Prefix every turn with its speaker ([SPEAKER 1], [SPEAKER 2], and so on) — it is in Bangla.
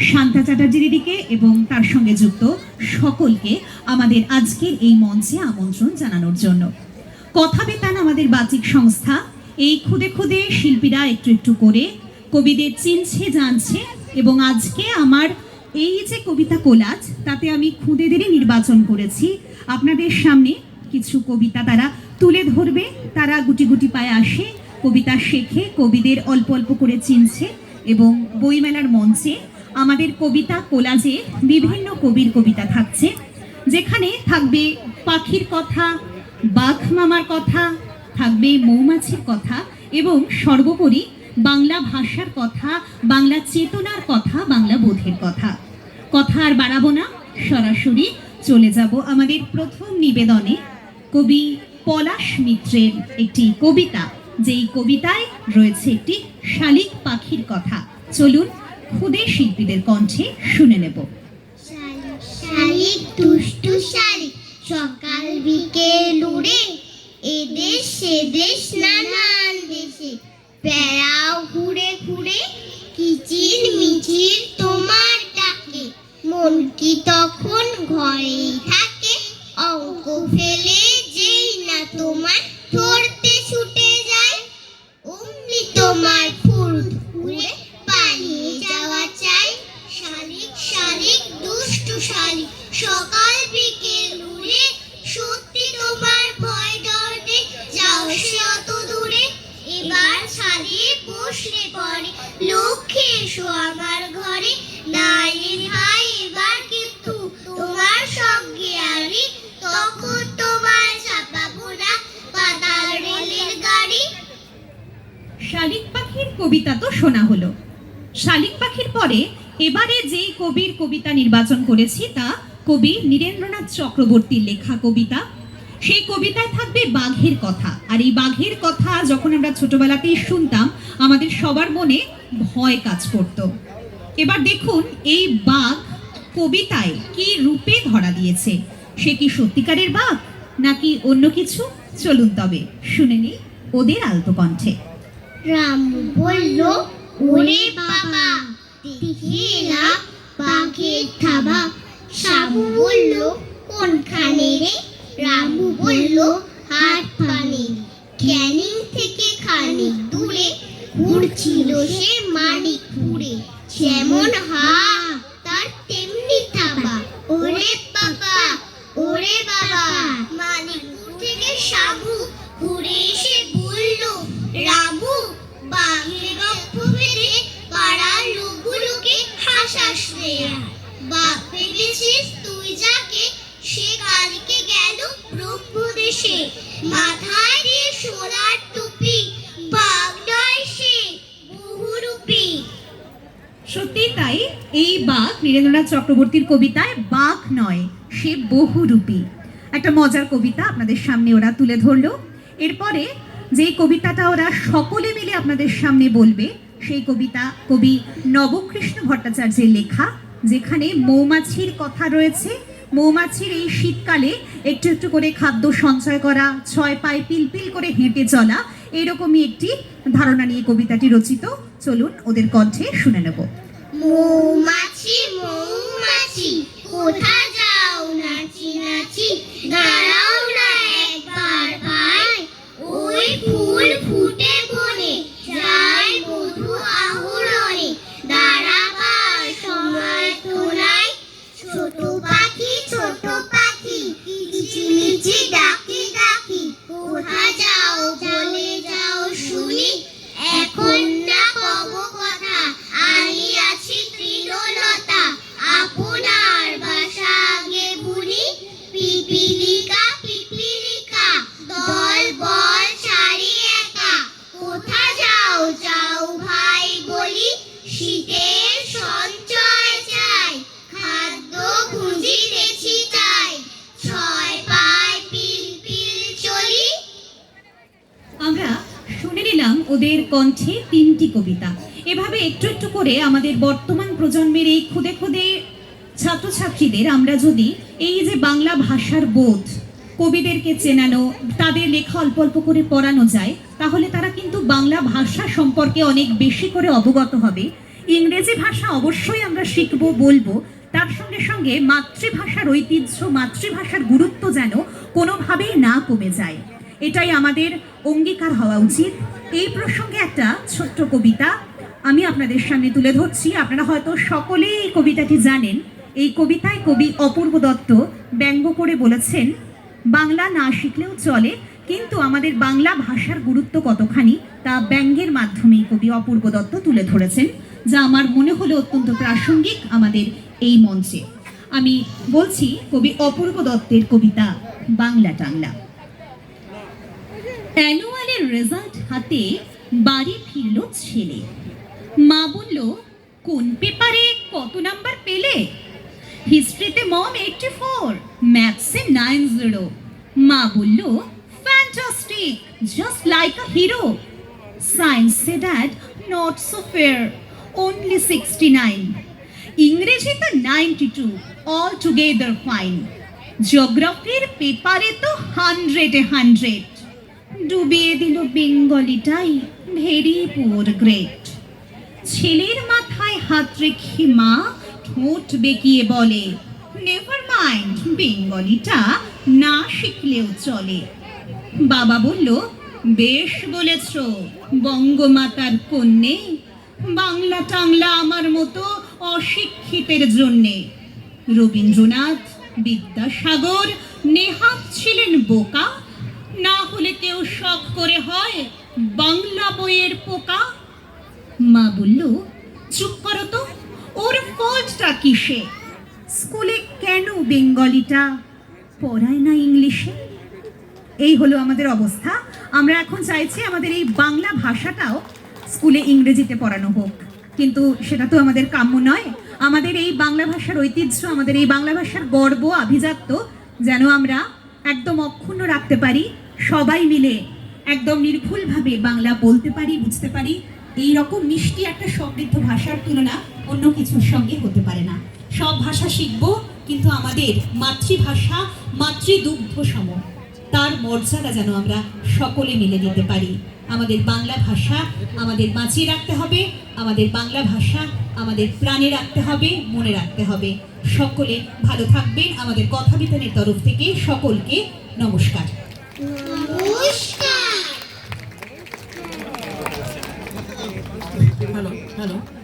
[SPEAKER 1] শান্তা চ্যাটার্জি দিদিকে এবং তার সঙ্গে যুক্ত সকলকে আমাদের আজকের এই মঞ্চে আমন্ত্রণ জানানোর জন্য। কথা বেতান আমাদের বাচিক সংস্থা। এই খুদে খুদে শিল্পীরা একটু একটু করে কবিদের চিনছে, জানছে এবং আজকে আমার এই যে কবিতা কোলাজ, তাতে আমি খুদেদেরই নির্বাচন করেছি। আপনাদের সামনে কিছু কবিতা তারা তুলে ধরবে, তারা গুটি গুটি পায়ে আসে, কবিতা শেখে, কবিদের অল্প অল্প করে চিনছে এবং বইমেলার মঞ্চে আমাদের কবিতা কোলাজে বিভিন্ন কবির কবিতা থাকছে, যেখানে থাকবে পাখির কথা, বাঘ মামার কথা, থাকবে মৌমাছির কথা এবং সর্বোপরি বাংলা ভাষার কথা, বাংলা চেতনার কথা, বাংলা বোধের কথা। কথা আর বাড়াবো না, সরাসরি চলে যাব আমাদের প্রথম নিবেদনে। কবি পলাশ মিত্রের একটি কবিতা, যেই কবিতায় রয়েছে একটি শালিক পাখির কথা। চলুন খুদে শিল্পীদের কণ্ঠে শুনে নেব।
[SPEAKER 2] শালিক দুষ্টু শালিক, সকাল বিকেল উড়ে এদেশ, সেদেশ, নানান দেশে। প্যারাও ঘুরে ঘুরে ছাড়িয়ে পরে লক্ষ্যে এসো আমার ঘরে। নাই ভাই, এবার কিন্তু তোমার সঙ্গে আমি তখন তোমার চাপাবো না পাতাল রেলের গাড়ি।
[SPEAKER 1] শালিক পাখির কবিতা তো শোনা হলো। শালিক পাখির পরে এবারে যেই কবির কবিতা নির্বাচন করেছি তা কবি নীরেন্দ্রনাথ চক্রবর্তীর লেখা কবিতা সেই কবিতায় থাকবে বাঘের কথা। আর এই বাঘের কথা যখন আমরা ছোটবেলাতেই শুনতাম, আমাদের সবার মনে ভয় কাজ করত। এবার দেখুন এই বাঘ কবিতায় কি রূপে ধরা দিয়েছে। সে কি সত্যিকারের বাঘ, নাকি অন্য কিছু? চলুন তবে শুনে নিই ওদের আলতো কণ্ঠে।
[SPEAKER 2] রাম বলল, ওরে বাবা বাঘের থাবা। বলল, কোনখানে রে? রামু বলল হাত পানে ক্যানিং থেকে খানিক দূরে ঘুরছিল সে মানিকপুরে। যেমন হা, তার তেমনি থাবা। ওরে বাবা ওরে বাবা। মানিকপুর থেকে সাবু ঘুরে এসে বলল, রামু রক্ত মেরে পাড়ার লোকগুলোকে হাসাস রে। বাঘ ভেবেছিস বাঘ
[SPEAKER 1] নীরেন্দ্রনাথ চক্রবর্তীর কবিতায় বাঘ নয়, সে বহুরূপী। একটা মজার কবিতা আপনাদের সামনে ওরা তুলে ধরলো। এরপরে যে কবিতাটা ওরা সকলে মিলে আপনাদের সামনে বলবে, সেই কবিতা কবি নবকৃষ্ণ ভট্টাচার্যের লেখা, যেখানে মৌমাছির কথা রয়েছে। মৌমাছির এই শীতকালে একটু একটু করে খাদ্য সঞ্চয় করা, ছয় পায়ে পিলপিল করে হেঁটে চলা, এরকমই একটি ধারণা নিয়ে কবিতাটি রচিত। চলুন ওদের কণ্ঠে শুনে নেব।
[SPEAKER 2] মৌমাছি মৌমাছি কোথা যাও নাচি নাচি দাঁড়াও
[SPEAKER 1] ওদের কণ্ঠে তিনটি কবিতা। এভাবে একটু একটু করে আমাদের বর্তমান প্রজন্মের এই খুদে খুদে ছাত্রছাত্রীদের আমরা যদি এই যে বাংলা ভাষার বোধ কবিদেরকে চেনানো, তাদের লেখা অল্প অল্প করে পড়ানো যায়, তাহলে তারা কিন্তু বাংলা ভাষা সম্পর্কে অনেক বেশি করে অবগত হবে। ইংরেজি ভাষা অবশ্যই আমরা শিখব, বলব। তার সঙ্গে সঙ্গে মাতৃভাষার ঐতিহ্য, মাতৃভাষার গুরুত্ব যেন কোনোভাবেই না কমে যায়। এটাই আমাদের অঙ্গীকার হওয়া উচিত। এই প্রসঙ্গে একটা ছোট্ট কবিতা আমি আপনাদের সামনে তুলে ধরছি। আপনারা হয়তো সকলেই এই কবিতাটি জানেন। এই কবিতায় কবি অপূর্ব দত্ত ব্যঙ্গ করে বলেছেন, বাংলা না শিখলেও চলে, কিন্তু আমাদের বাংলা ভাষার গুরুত্ব কতখানি তা ব্যঙ্গের মাধ্যমেই কবি অপূর্ব দত্ত তুলে ধরেছেন, যা আমার মনে হলো অত্যন্ত প্রাসঙ্গিক আমাদের এই মঞ্চে। আমি বলছি, কবি অপূর্ব দত্তের কবিতা বাংলা টাংলা। অ্যানুয়ালের রেজাল্ট হাতে বাড়ি ফিরল ছেলে। মা বলল, কোন পেপারে কত নাম্বার পেলে? হিস্ট্রিতে মম এইটটি ফোর, ম্যাথসে নাইন জিরো। মা বলল, fantastic, just like a hero. সায়েন্সে dad, not so fair, only sixty nine. ইংরেজিতে ninety two, all together fine. জিওগ্রাফির পেপারে তো হান্ড্রেডে হান্ড্রেড। ডুবিয়ে দিল বেঙ্গলিটাই ভেরি পুয়ার গ্রেট। ছেলের মাথায় হাত রেখে মা ঠোঁট বেঁকিয়ে বলে নেভার মাইন্ড বেঙ্গলিটা না শিখলেও চলে। বাবা বলল, বেশ বলেছ, বঙ্গমাতার কন্যে, বাংলা টাংলা আমার মতো অশিক্ষিতের জন্যে। রবীন্দ্রনাথ বিদ্যাসাগর নেহাত ছিলেন বোকা না হলে কেউ শখ করে হয় বাংলা বইয়ের পোকা। মা বলল, চুপ করো তো, ওর ফল্টটা কিসে? স্কুলে কেন বেঙ্গলিটা পড়ায় না ইংলিশে? এই হলো আমাদের অবস্থা। আমরা এখন চাইছি আমাদের এই বাংলা ভাষাটাও স্কুলে ইংরেজিতে পড়ানো হোক। কিন্তু সেটা তো আমাদের কাম্য নয়। আমাদের এই বাংলা ভাষার ঐতিহ্য, আমাদের এই বাংলা ভাষার গর্ব, আভিজাত্য যেন আমরা একদম অক্ষুণ্ণ রাখতে পারি। সবাই মিলে একদম নির্ভুলভাবে বাংলা বলতে পারি, বুঝতে পারি এই রকম মিষ্টি একটা সমৃদ্ধ ভাষার তুলনা অন্য কিছুর সঙ্গে হতে পারে না। সব ভাষা শিখব, কিন্তু আমাদের মাতৃভাষা মাতৃদুগ্ধ সম তার মর্যাদা যেন আমরা সকলে মিলে দিতে পারি। আমাদের বাংলা ভাষা আমাদের বাঁচিয়ে রাখতে হবে, আমাদের বাংলা ভাষা আমাদের প্রাণে রাখতে হবে, মনে রাখতে হবে। সকলে ভালো থাকবেন। আমাদের কথা বিতানের তরফ থেকে সকলকে নমস্কার।
[SPEAKER 3] Hello, hello.